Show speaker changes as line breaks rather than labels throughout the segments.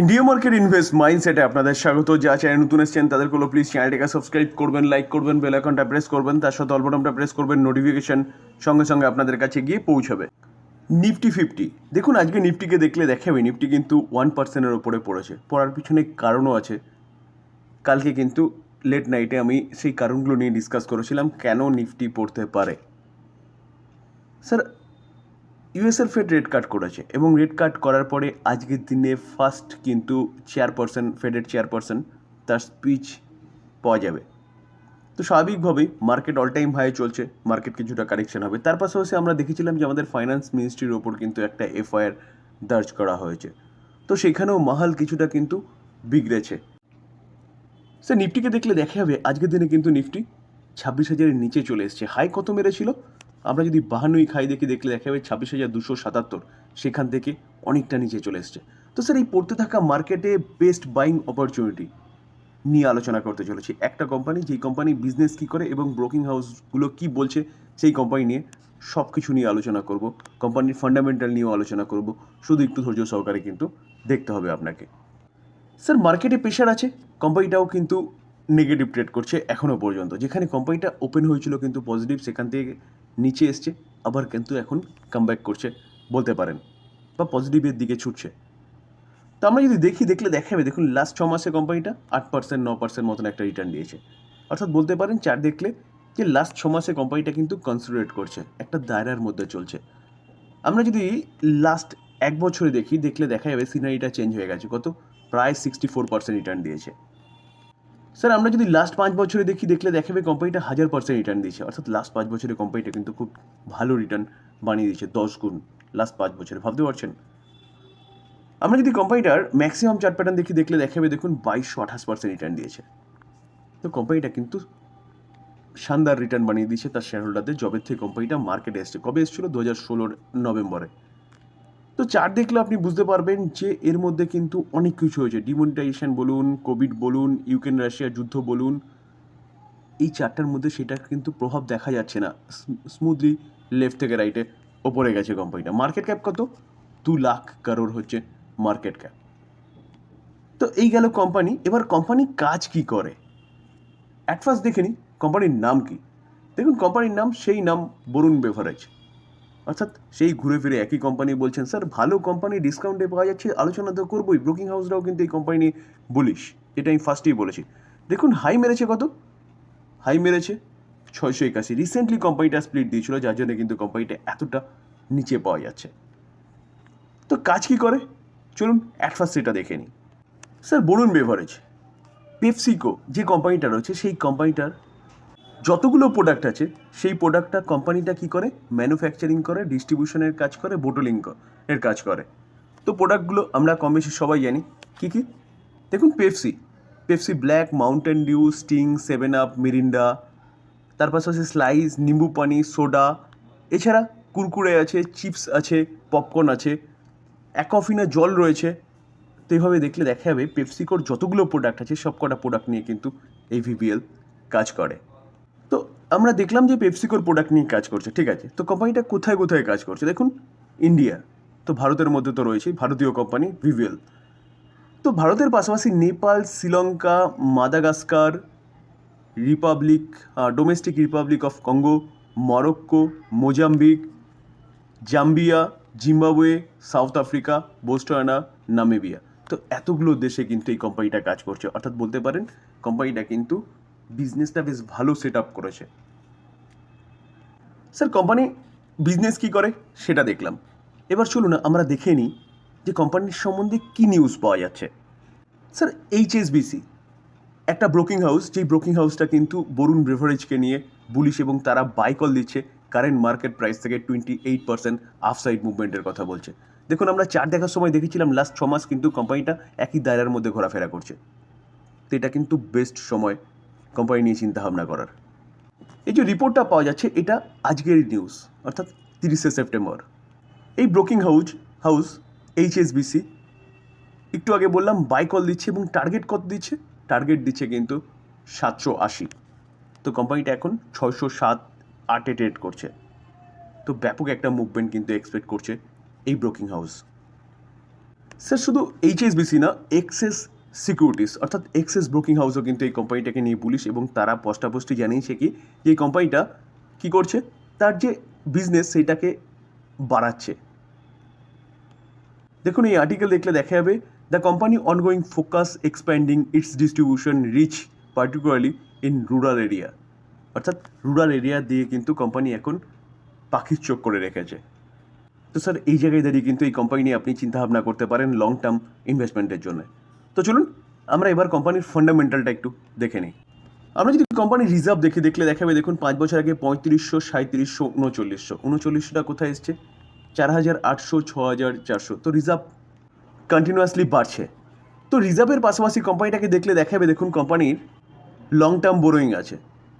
India market invest মাইন্ডসেটে আপনাদের স্বাগত। যা চ্যানেল নতুন এসেছেন কোনো প্লিজ চ্যানেলটিকে সাবস্ক্রাইব করবেন লাইক করবেন বেল আইকনটা প্রেস করবেন, তার সাথে অল্পটামটা প্রেস করবেন নোটিফিকেশন সঙ্গে সঙ্গে আপনাদের কাছে গিয়ে পৌঁছাবে। নিফটি ফিফটি দেখুন, আজকে নিফটিকে দেখলে দেখাবে নিফটি কিন্তু ওয়ান পার্সেন্টের ওপরে পড়েছে। পড়ার পিছনে কারণও আছে। কালকে কিন্তু লেট নাইটে আমি সেই কারণগুলো নিয়ে ডিসকাস করেছিলাম, কেন নিফটি পড়তে পারে। Sir USL Fed rate cut করেছে এবং রেড কাট করার পরে আজকের দিনে ফার্স্ট কিন্তু চেয়ারপারসন ফেডের চেয়ারপারসন তার স্পিচ পাওয়া যাবে। তো স্বাভাবিকভাবেই মার্কেট অল টাইম হাই চলছে মার্কেট কিছুটা কারেকশন হবে। তার পাশাপাশি আমরা দেখেছিলাম যে আমাদের ফাইন্যান্স মিনিস্ট্রির ওপর কিন্তু একটা এফআইআর দার্জ করা হয়েছে। তো সেখানেও মাহাল কিছুটা কিন্তু বিগড়েছে। স্যার নিফটিকে দেখলে দেখা যাবে, আজকের দিনে কিন্তু নিফটি ছাব্বিশ হাজারের নিচে চলে এসছে। হাই কত মেরেছিল? আমরা যদি বাহান্নই খাই দেখে দেখলে দেখা যাবে ছাব্বিশ হাজার দুশো সাতাত্তর, সেখান থেকে অনেকটা নিচে চলে এসছে। তো স্যার, এই পড়তে থাকা মার্কেটে বেস্ট বাইং অপরচুনিটি নিয়ে আলোচনা করতে চলেছি। একটা কোম্পানি, যেই কোম্পানি বিজনেস কী করে এবং ব্রোকিং হাউসগুলো কী বলছে, সেই কোম্পানি নিয়ে সব কিছু নিয়ে আলোচনা করব। কোম্পানির ফান্ডামেন্টাল নিয়েও আলোচনা করব। শুধু একটু ধৈর্য সহকারে কিন্তু দেখতে হবে আপনাকে। স্যার, মার্কেটে প্রেশার আছে, কোম্পানিটাও কিন্তু নেগেটিভ ট্রেড করছে এখনও পর্যন্ত। যেখানে কোম্পানিটা ওপেন হয়েছিল কিন্তু পজিটিভ, সেখান থেকে নিচে এসছে, আবার কিন্তু এখন কামব্যাক করছে, বলতে পারেন, বা পজিটিভের দিকে ছুটছে। তো আমরা যদি দেখি, দেখলে দেখাবে, দেখুন লাস্ট ছ মাসে কোম্পানিটা আট পার্সেন্ট ন পার্সেন্ট মতন একটা রিটার্ন দিয়েছে। অর্থাৎ বলতে পারেন চার দেখলে যে লাস্ট ছ মাসে কোম্পানিটা কিন্তু কনসিডারেট করছে, একটা দায়রার মধ্যে চলছে। আমরা যদি লাস্ট এক বছরে দেখি, দেখলে দেখা যাবে সিনারিটা চেঞ্জ হয়ে গেছে, কত? প্রায় সিক্সটি ফোর পার্সেন্ট রিটার্ন দিয়েছে। স্যার আমরা যদি লাস্ট পাঁচ বছরে দেখি, দেখলে দেখাবে কোম্পানিটা হাজার পার্সেন্ট রিটার্ন দিয়েছে। অর্থাৎ লাস্ট পাঁচ বছরে কোম্পানিটা কিন্তু খুব ভালো রিটার্ন বানিয়ে দিয়েছে, দশ গুণ লাস্ট পাঁচ বছরে। ভাবতে পারছেন? আমরা যদি কোম্পানিটার ম্যাক্সিমাম চার্ট প্যাটার্ন দেখি, দেখলে দেখাবে দেখুন বাইশশো আঠাশ পার্সেন্ট রিটার্ন দিয়েছে। তো কোম্পানিটা কিন্তু শানদার রিটার্ন বানিয়ে দিয়েছে তার শেয়ার হোল্ডারদের জবের থেকে কোম্পানিটা মার্কেটে এসছে, কবে এসেছিল? দু হাজার ষোলোর নভেম্বরে। তো চার দেখলে আপনি বুঝতে পারবেন যে এর মধ্যে কিন্তু অনেক কিছু হয়েছে। ডিমনিটাইজেশন বলুন কোভিড বলুন ইউক্রেন রাশিয়ার যুদ্ধ বলুন, এই চারটার মধ্যে সেটা কিন্তু প্রভাব দেখা যাচ্ছে না। স্মুথলি লেফট থেকে রাইটে ওপরে গেছে কোম্পানিটা মার্কেট ক্যাপ কত? দু লাখ কারোর হচ্ছে মার্কেট ক্যাপ তো এই গেল কোম্পানি এবার কোম্পানি কাজ কি করে? অ্যাট ফার্স্ট দেখে নিই কোম্পানির নাম কি? দেখুন কোম্পানির নাম, সেই নাম বরুণ বেভারেজ। অর্থাৎ সেই ঘুরে ফিরে একই কোম্পানি বলছেন, স্যার, ভালো কোম্পানি ডিসকাউন্টে পাওয়া যাচ্ছে, আলোচনা তো করবোই ব্রোকিং হাউসরাও কিন্তু এই কোম্পানি নিয়ে বলিস এটা আমি ফার্স্টেই বলেছি। দেখুন হাই মেরেছে কত? হাই মেরেছে ছয়শো একাশি। রিসেন্টলি কোম্পানিটা স্প্লিট দিয়েছিল, যার জন্য কিন্তু কোম্পানিটা এতটা নিচে পাওয়া যাচ্ছে। তো কাজ কি করে? চলুন অ্যাট ফার্স্ট সেটা দেখে নিই। স্যার বলুন বেভারেজ পেপসিকো যে কোম্পানিটা রয়েছে, সেই কোম্পানিটার যতগুলো প্রোডাক্ট আছে, সেই প্রোডাক্টটা কোম্পানিটা কি করে? ম্যানুফ্যাকচারিং করে ডিস্ট্রিবিউশনের কাজ করে বোটলিং এর কাজ করে। তো প্রোডাক্টগুলো আমরা কম বেশি সবাই জানি। কী কী? দেখুন Pepsi Pepsi Black Mountain Dew Sting Seven Up Mirinda তার পাশাপাশি স্লাইস নিম্বু পানি সোডা এছাড়া কুরকুরে আছে চিপস আছে পপকর্ন আছে। অ্যাকফিনা জল রয়েছে। তো এইভাবে দেখলে দেখা যাবে পেপসিকোর যতগুলো প্রোডাক্ট আছে সব কটা প্রোডাক্ট নিয়ে কিন্তু এই ভিবিএল কাজ করে। আমরা দেখলাম যে পেপসিকোর প্রোডাক্ট নিয়ে কাজ করছে, ঠিক আছে? তো কোম্পানিটা কোথায় কোথায় কাজ করছে? দেখুন ইন্ডিয়া তো ভারতের মধ্যে তো রয়েছে, ভারতীয় কোম্পানি ভিভিএল তো ভারতের পাশাপাশি Nepal, Sri Lanka, Madagascar, Republic Domestic Republic of Congo Morocco Mozambique Zambia Zimbabwe South Africa Botswana Namibia তো এতগুলো দেশে কিন্তু এই কোম্পানিটা কাজ করছে। অর্থাৎ বলতে পারেন কোম্পানিটা কিন্তু বিজনেসটা বেশ ভালো সেট আপ করেছে। স্যার কোম্পানি বিজনেস কি করে? সেটা দেখলাম। এবার চলুন, আমরা দেখে নিই যে কোম্পানির সম্বন্ধে কি নিউজ পাওয়া যাচ্ছে। স্যার এইচএসবিসি একটা ব্রোকিং হাউস যেই ব্রোকিং হাউসটা কিন্তু বরুণ ব্রেভারেজকে নিয়ে বুলিশ এবং তারা বাই কল দিচ্ছে কারেন্ট মার্কেট প্রাইস থেকে টোয়েন্টি এইট পার্সেন্ট আফসাইড মুভমেন্টের কথা বলছে। দেখুন, আমরা চার দেখার সময় দেখেছিলাম লাস্ট ছ মাস কিন্তু কোম্পানিটা একই দায়রার মধ্যে ঘোরাফেরা করছে। তো এটা কিন্তু বেস্ট সময়। কোম্পানি নিয়ে চিন্তা ভাবনা করার। এই যে রিপোর্টটা পাওয়া যাচ্ছে, এটা আজকের নিউজ অর্থাৎ তিরিশে সেপ্টেম্বর। এই ব্রোকিং হাউস হাউস এইচএসবিসি একটু আগে বললাম বাই কল দিচ্ছে এবং টার্গেট কত দিচ্ছে? টার্গেট দিচ্ছে কিন্তু সাতশো আশি। তো কোম্পানিটা এখন ছয়শো সাত, আটে ট্রেড করছে। তো ব্যাপক একটা মুভমেন্ট কিন্তু এক্সপেক্ট করছে এই ব্রোকিং হাউস স্যার শুধু এইচএসবিসি না এক্সেস সিকিউরিটিস, অর্থাৎ এক্সেস ব্রোকিং হাউসও কিন্তু এই কোম্পানিটাকে নিয়ে পুলিশ এবং তারা পস্টাপস্টি জানিয়েছে কি, যে এই কোম্পানিটা কী করছে? তার যে বিজনেস সেইটাকে বাড়াচ্ছে। দেখুন, এই আর্টিকেল দেখলে দেখা যাবে the company ongoing focus expanding its distribution reach particularly in rural area অর্থাৎ রুরাল এরিয়া দিয়ে কিন্তু কোম্পানি এখন পাখির চোখ করে রেখেছে। তো স্যার এই জায়গায় দাঁড়িয়ে কিন্তু এই কোম্পানি নিয়ে আপনি চিন্তাভাবনা করতে পারেন লং টার্ম ইনভেস্টমেন্টের জন্য। তো চলুন, আমরা এবার কোম্পানির ফান্ডামেন্টালটা একটু দেখে নিই। আমরা যদি কোম্পানির রিজার্ভ দেখি দেখলে দেখাবে, দেখুন পাঁচ বছর আগে পঁয়ত্রিশশো সাঁত্রিশশো উনচল্লিশশো। উনচল্লিশশোটা কোথায় এসছে? চার হাজার আটশো, ছ হাজার চারশো। তো রিজার্ভ কন্টিনিউয়াসলি বাড়ছে। তো রিজার্ভের পাশাপাশি কোম্পানিটাকে দেখলে দেখাবে, দেখুন কোম্পানির লং টার্ম বোরোয়িং আছে,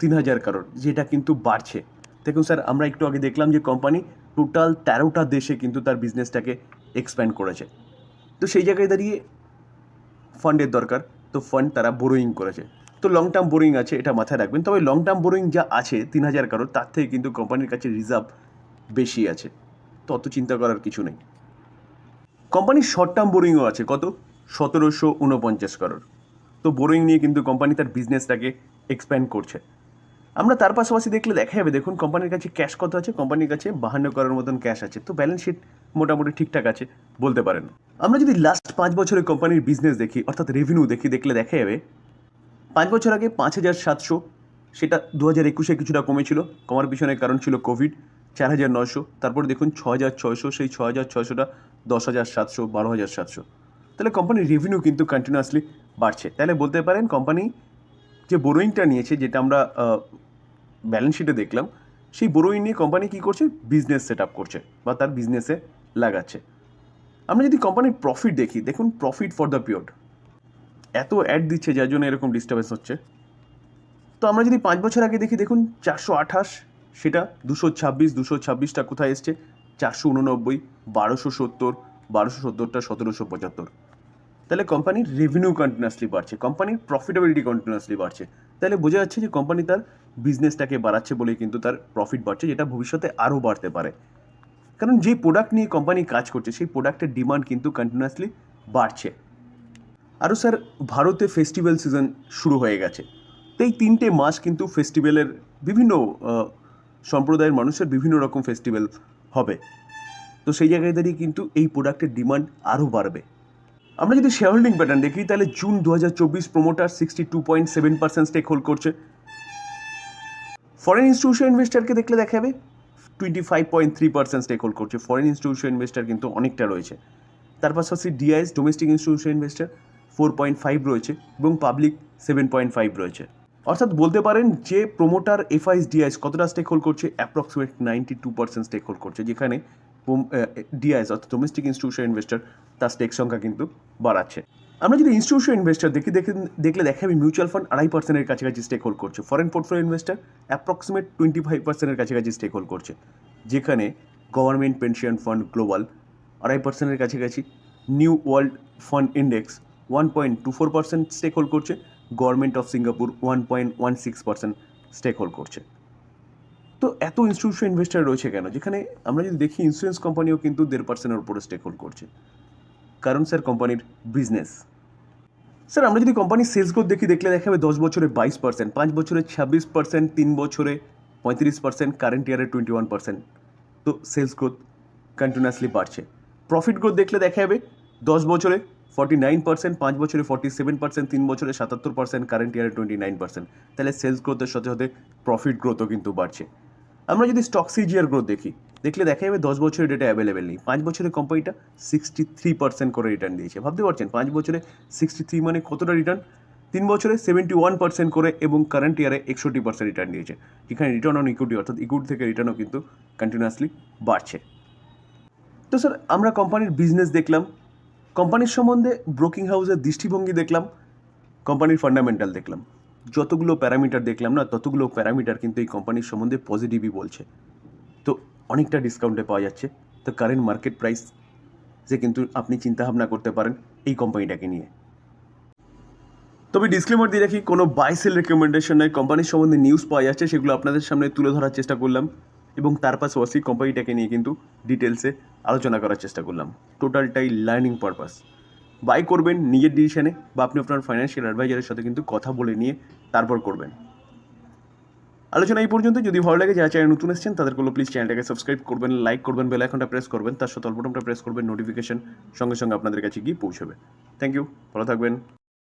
তিন হাজার কারোর যেটা কিন্তু বাড়ছে। দেখুন স্যার আমরা একটু আগে দেখলাম যে কোম্পানি টোটাল তেরোটা দেশে কিন্তু তার বিজনেসটাকে এক্সপ্যান্ড করেছে। তো সেই জায়গায় দাঁড়িয়ে ফান্ডের দরকার, তো ফান্ড তারা বোরোয়িং করেছে। তো লং টার্ম বোরোয়িং আছে, এটা মাথায় রাখবেন। তবে লং টার্ম বোরোয়িং যা আছে, তিন হাজার কারোর, তার থেকে কিন্তু কোম্পানির কাছে রিজার্ভ বেশি আছে। তো অত চিন্তা করার কিছু নেই। কোম্পানির শর্ট টার্ম বোরিংও আছে, কত? সতেরোশো উনপঞ্চাশ কারোর। তো বোরিং নিয়ে কিন্তু কোম্পানি তার বিজনেসটাকে এক্সপ্যান্ড করছে। আমরা তার পাশাপাশি দেখলে দেখা যাবে, দেখুন কোম্পানির কাছে ক্যাশ কত আছে কোম্পানির কাছে বাহান্ন করার মতন ক্যাশ আছে। তো ব্যালেন্স শিট মোটামুটি ঠিকঠাক আছে, বলতে পারেন। আমরা যদি লাস্ট পাঁচ বছরের কোম্পানির বিজনেস দেখি, অর্থাৎ রেভিনিউ দেখি, দেখলে দেখা যাবে, পাঁচ বছর আগে পাঁচ হাজার সাতশো, সেটা দু হাজার একুশে কিছুটা কমেছিল। কমার পিছনে কারণ ছিল কোভিড চার হাজার নয়শো, তারপর দেখুন ছ হাজার ছয়শো, সেই ছ হাজার ছয়শোটা দশ হাজার সাতশো, বারো হাজার সাতশো। তাহলে কোম্পানির রেভিনিউ কিন্তু কন্টিনিউয়াসলি বাড়ছে। তাহলে বলতে পারেন কোম্পানি যে বোরোয়িংটা নিয়েছে, যেটা আমরা ব্যালেন্স শিটে দেখলাম, সেই বোরোয়িং নিয়ে কোম্পানি কী করছে? বিজনেস সেট আপ করছে বা তার বিজনেসে লাগাচ্ছে। আমরা যদি কোম্পানির প্রফিট দেখি, দেখুন প্রফিট ফর দ্য পিরিয়ড এত অ্যাড দিচ্ছে যার জন্য এরকম ডিস্টার্বেন্স হচ্ছে। তো আমরা যদি পাঁচ বছর আগে দেখি, দেখুন চারশো আঠাশ, সেটা দুশো ছাব্বিশ, দুশো ছাব্বিশটা কোথায় এসছে? চারশো উননব্বই, বারোশো সত্তর, বারোশো সত্তরটা সতেরোশো পঁচাত্তর। তাহলে কোম্পানির রেভিনিউ কন্টিনিউয়াসলি বাড়ছে কোম্পানির প্রফিটেবিলিটি কন্টিনিউয়াসলি বাড়ছে। তাহলে বোঝা যাচ্ছে যে কোম্পানি তার বিজনেসটাকে বাড়াচ্ছে বলে কিন্তু তার প্রফিট বাড়ছে, যেটা ভবিষ্যতে আরও বাড়তে পারে। কারণ যে প্রোডাক্ট নিয়ে কোম্পানি কাজ করছে, সেই প্রোডাক্টের ডিমান্ড কিন্তু কন্টিনিউয়াসলি বাড়ছে। আরও স্যার ভারতে ফেস্টিভ্যাল সিজন শুরু হয়ে গেছে। তো এই তিনটে মাস কিন্তু ফেস্টিভ্যালের বিভিন্ন সম্প্রদায়ের মানুষের বিভিন্ন রকম ফেস্টিভ্যাল হবে। তো সেই জায়গায় দাঁড়িয়ে কিন্তু এই প্রোডাক্টের ডিমান্ড আরও বাড়বে। আমরা যদি শেয়ার হোল্ডিং প্যাটার্ন দেখি, তাহলে জুন দু হাজার চব্বিশ promoter sixty two point seven percent stake hold করছে ফরেন ইনস্টিটিউশন ইনভেস্টারকে দেখলে দেখা যাবে twenty five point three percent stake hold করছে। ফরেন ইনস্টিটিউশন ইনভেস্টার কিন্তু অনেকটা রয়েছে। তার পাশাপাশি DIIs domestic institution investor four point five রয়েছে এবং পাবলিক সেভেন পয়েন্ট ফাইভ রয়েছে। অর্থাৎ বলতে পারেন যে প্রোমোটার এফআইএস ডিআইএস কতটা স্টেক হোল্ড করছে approximate ninety two percent stake hold করছে, যেখানে ডিআইএস অর্থাৎ ডোমেস্টিক ইনস্টিটিউশন ইনভেস্টার তার স্টেক সংখ্যা কিন্তু বাড়াচ্ছে। আমরা যদি ইনস্টিটিউশন ইনভেস্টার দেখি, দেখে, দেখলে দেখে আমি মিউচুয়াল ফান্ড আড়াই পার্সেন্টের কাছাকাছি স্টেক হোল্ড করছে। Foreign portfolio investor approximate twenty five পার্সেন্টের কাছাকাছি স্টেক হোল্ড করছে। যেখানে গভর্নমেন্ট পেনশন ফান্ড গ্লোবাল আড়াই পার্সেন্টের কাছাকাছি New World Fund index one point two four percent stake hold করছে government of Singapore one point one six percent stake hold করছে। তো এত ইনস্টিটিউশন ইনভেস্টার রয়েছে কেন? যেখানে আমরা যদি দেখি ইন্স্যুরেন্স কোম্পানিও কিন্তু দেড় পার্সেন্টের উপরে স্টেক হোল্ড করছে। কারণ স্যার কোম্পানির বিজনেস স্যার আমরা যদি কোম্পানির সেলস গ্রোথ দেখি, দেখলে দেখা যাবে দশ বছরে বাইশ পার্সেন্ট পাঁচ বছরে ছাব্বিশ পার্সেন্ট তিন বছরে পঁয়ত্রিশ পার্সেন্ট কারেন্ট ইয়ারে টোয়েন্টি ওয়ান পার্সেন্ট তো সেলস গ্রোথ কন্টিনিউয়াসলি বাড়ছে। প্রফিট গ্রোথ দেখলে দেখা যাবে দশ বছরে ফর্টি নাইন পার্সেন্ট পাঁচ বছরে ফর্টি সেভেন পার্সেন্ট তিন বছরে সাতাত্তর পার্সেন্ট কারেন্ট ইয়ারে টোয়েন্টি নাইন পার্সেন্ট তাহলে সেলস গ্রোথের সাথে সাথে প্রফিট গ্রোথও কিন্তু বাড়ছে। আমরা যদি স্টক সিজিআর গ্রোথ দেখি, দেখলে দেখা যাবে দশ বছরের ডেটা অ্যাভেলেবেল নেই। পাঁচ বছরের কোম্পানিটা সিক্সটি থ্রি পার্সেন্ট করে রিটার্ন দিয়েছে। ভাবতে পারছেন, পাঁচ বছরে সিক্সটি থ্রি মানে কতটা রিটার্ন তিন বছরে সেভেন্টি ওয়ান পার্সেন্ট করে এবং কারেন্ট ইয়ারে একষট্টি পার্সেন্ট রিটার্ন দিয়েছে। এখানে রিটার্ন অন ইকুইটি অর্থাৎ ইকুইটি থেকে রিটার্নও কিন্তু কন্টিনিউয়াসলি বাড়ছে। তো স্যার আমরা কোম্পানির বিজনেস দেখলাম কোম্পানির সম্বন্ধে ব্রোকিং হাউসের দৃষ্টিভঙ্গি দেখলাম কোম্পানির ফান্ডামেন্টাল দেখলাম। যতগুলো প্যারামিটার দেখলাম না, ততগুলো প্যারামিটার কিন্তু এই কোম্পানির সম্বন্ধে পজিটিভই বলছে। তো অনেকটা ডিসকাউন্টে পাওয়া যাচ্ছে। তো কারেন্ট মার্কেট প্রাইস যে কিন্তু আপনি চিন্তাভাবনা করতে পারেন এই কোম্পানিটাকে নিয়ে। তবে ডিসক্লেমার দিয়ে রাখি, কোনো বাই সেল রেকমেন্ডেশন নয় কোম্পানির সম্বন্ধে নিউজ পাওয়া যাচ্ছে, সেগুলো আপনাদের সামনে তুলে ধরার চেষ্টা করলাম এবং তার পাশাপাশি কোম্পানিটাকে নিয়ে কিন্তু ডিটেলসে আলোচনা করার চেষ্টা করলাম। টোটালটাই লার্নিং পারপাস বাই করবেন নিজের ডিসিশনে বা আপনি আপনার ফাইন্যান্সিয়াল অ্যাডভাইজারের সাথে কিন্তু কথা বলে নিয়ে তারপর করবেন। আলোচনা এই পর্যন্ত। যদি ভালো লাগে, যারা চ্যানেল নতুন এসেছেন কোনো প্লিজ চ্যানেলটাকে সাবস্ক্রাইব করবেন লাইক করবেন বেল আইকনটা প্রেস করবেন, তার সাথে অল্পটা প্রেস করবেন নোটিফিকেশন সঙ্গে সঙ্গে আপনাদের কাছে গিয়ে পৌঁছবে। থ্যাংক ইউ ভালো থাকবেন।